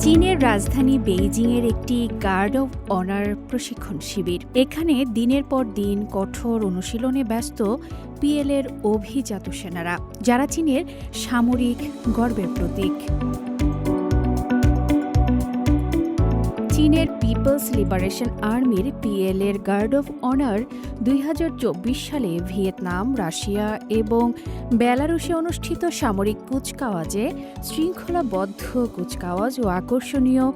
চীনের রাজধানী বেইজিংয়ের একটি গার্ড অব অনার প্রশিক্ষণ শিবির। এখানে দিনের পর দিন কঠোর অনুশীলনে ব্যস্ত পিএলের অভিজাত সেনারা, যারা চীনের সামরিক গর্বের প্রতীক। চীনের পিপলস লিবারেশন আর্মির পিএলের গার্ড অফ অনার দুই হাজার চব্বিশ সালে ভিয়েতনাম, রাশিয়া এবং বেলারুশে অনুষ্ঠিত সামরিক কুচকাওয়াজে শৃঙ্খলাবদ্ধ কুচকাওয়াজ ও আকর্ষণীয়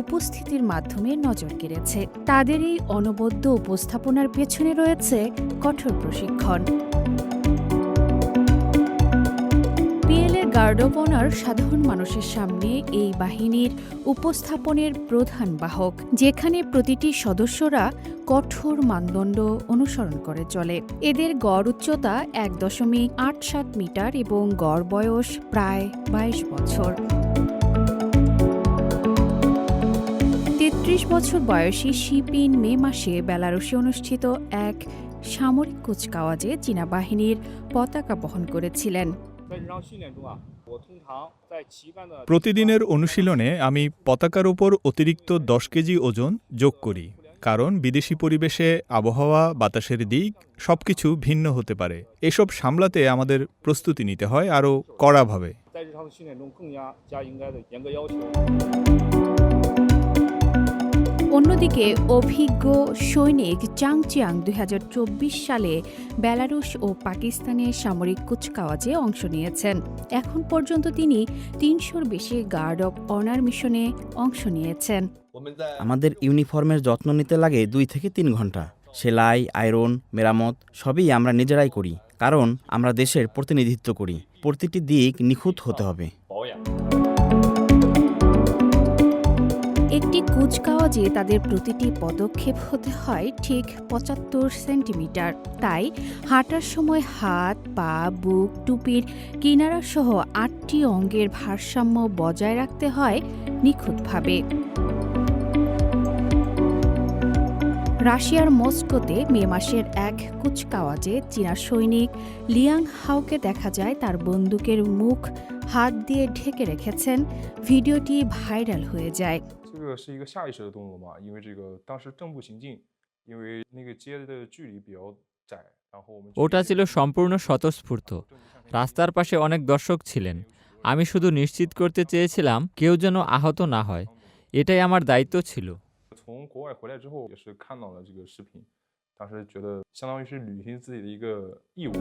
উপস্থিতির মাধ্যমে নজর কেড়েছে। তাদের এই অনবদ্য উপস্থাপনার পেছনে রয়েছে কঠোর প্রশিক্ষণ। গার্ড অব অনার সাধারণ মানুষের সামনে এই বাহিনীর উপস্থাপনের প্রধান বাহক, যেখানে প্রতিটি সদস্যরা কঠোর মানদণ্ড অনুসরণ করে চলে। এদের গড় উচ্চতা এক দশমিক আট সাত মিটার এবং গড় বয়স প্রায় বাইশ বছর। তেত্রিশ বছর বয়সী শিপিন মে মাসে বেলারুশে অনুষ্ঠিত এক সামরিক কুচকাওয়াজে চীনা বাহিনীর পতাকা বহন করেছিলেন। প্রতিদিনের অনুশীলনে আমি পতাকার উপর অতিরিক্ত দশ কেজি ওজন যোগ করি, কারণ বিদেশি পরিবেশে আবহাওয়া, বাতাসের দিক সব কিছু ভিন্ন হতে পারে। এসব সামলাতে আমাদের প্রস্তুতি নিতে হয় আরও কড়াভাবে। অন্যদিকে অভিজ্ঞ সৈনিক চাং চিয়াং দু হাজার চব্বিশ সালে বেলারুশ ও পাকিস্তানের সামরিক কুচকাওয়াজে অংশ নিয়েছেন। এখন পর্যন্ত তিনি তিনশোর বেশি গার্ড অব অনার মিশনে অংশ নিয়েছেন। আমাদের ইউনিফর্মের যত্ন নিতে লাগে দুই থেকে তিন ঘণ্টা। সেলাই, আয়রন, মেরামত সবই আমরা নিজেরাই করি, কারণ আমরা দেশের প্রতিনিধিত্ব করি। প্রতিটি দিক নিখুঁত হতে হবে。একটি কুচকাওয়াজে তাদের প্রতিটি পদক্ষেপ হতে হয় ঠিক পঁচাত্তর সেন্টিমিটার। তাই হাঁটার সময় হাত, পা, বুক, টুপির কিনারা সহ আটটি অঙ্গের ভারসাম্য বজায় রাখতে হয় নিখুঁতভাবে। রাশিয়ার মস্কোতে মে মাসের এক কুচকাওয়াজে চীনা সৈনিক লিয়াং হাওকে দেখা যায় তার বন্দুকের মুখ হাত দিয়ে ঢেকে রেখেছেন। ভিডিওটি ভাইরাল হয়ে যায়। 这个是一个下意识的动作嘛，因为这个当时正步行进，因为那个接的距离比较窄，然后我们 ওটা ছিল সম্পূর্ণ স্বতঃস্ফূর্ত রাস্তার পাশে অনেক দর্শক ছিলেন আমি শুধু নিশ্চিত করতে চেয়েছিলাম কেউ যেন আহত না হয় এটাই আমার দায়িত্ব ছিল 从国外回来之后，也是看到了这个视频，当时觉得相当于是履行自己的一个义务。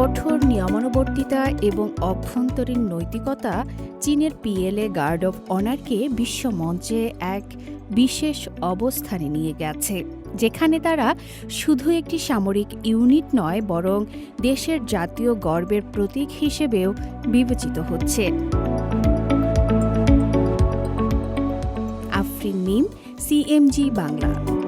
কঠোর নিয়মানুবর্তিতা এবং অভ্যন্তরীণ নৈতিকতা চীনের পিএলএ গার্ড অফ অনারকে বিশ্ব মঞ্চে এক বিশেষ অবস্থানে নিয়ে গেছে, যেখানে তারা শুধু একটি সামরিক ইউনিট নয়, বরং দেশের জাতীয় গর্বের প্রতীক হিসেবেও বিবেচিত হচ্ছে। আফরিন মিম সিএমজি বাংলা।